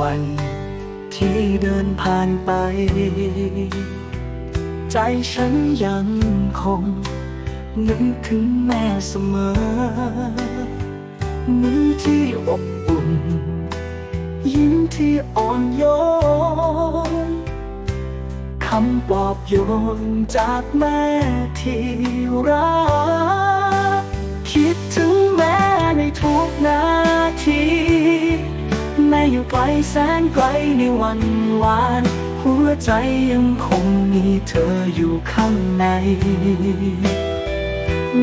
วันที่เดินผ่านไป ใจฉันยังคง นึกถึงแม่เสมอ มือที่อบอุ่น ยิ้มที่อ่อนโยนคำปลอบโยนจากแม่ที่รัก อยู่ไกลแสนไกลในวันวาน หัวใจยังคงมีเธออยู่ข้างใน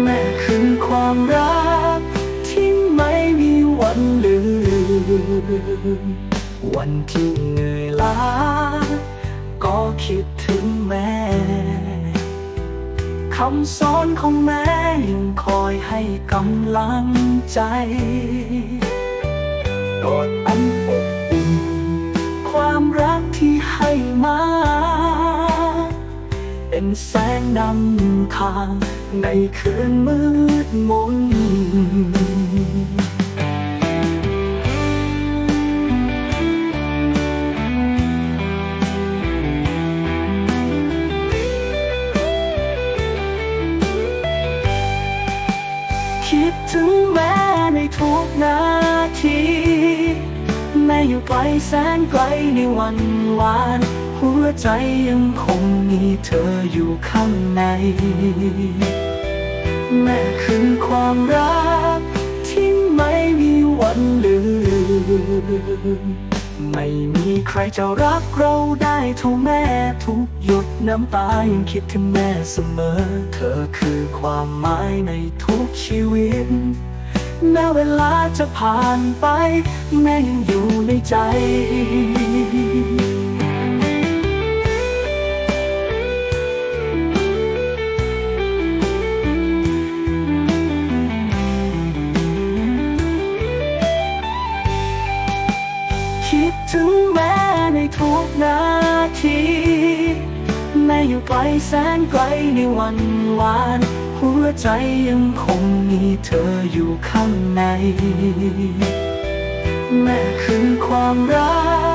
แม่คือความรัก ที่ไม่มีวันลืม วันที่เหนื่อยล้า ก็คิดถึงแม่คำสอนของแม่ยังคอยให้กำลังใจกอด มา เป็นแสงนำทางในคืนมืดมนคิดถึงแม่ในทุกนาที อยู่ไกลแสนไกลในวันวาน หัวใจยังคงมีเธออยู่ข้างใน แม่คือความรัก ที่ไม่มีวันลืม ไม่มีใครจะรักเราได้เท่าแม่ทุกหยดน้ำตายังคิดถึงแม่เสมอ เธอคือความหมายในทุก แม้เวลาจะผ่านไป แม่ยังอยู่ในใจคิดถึงแม่ในทุกนาที แม้อยู่ไกลแสนไกลในวันวาน หัวใจยังคงมีเธออยู่ข้างในแม่คือความรัก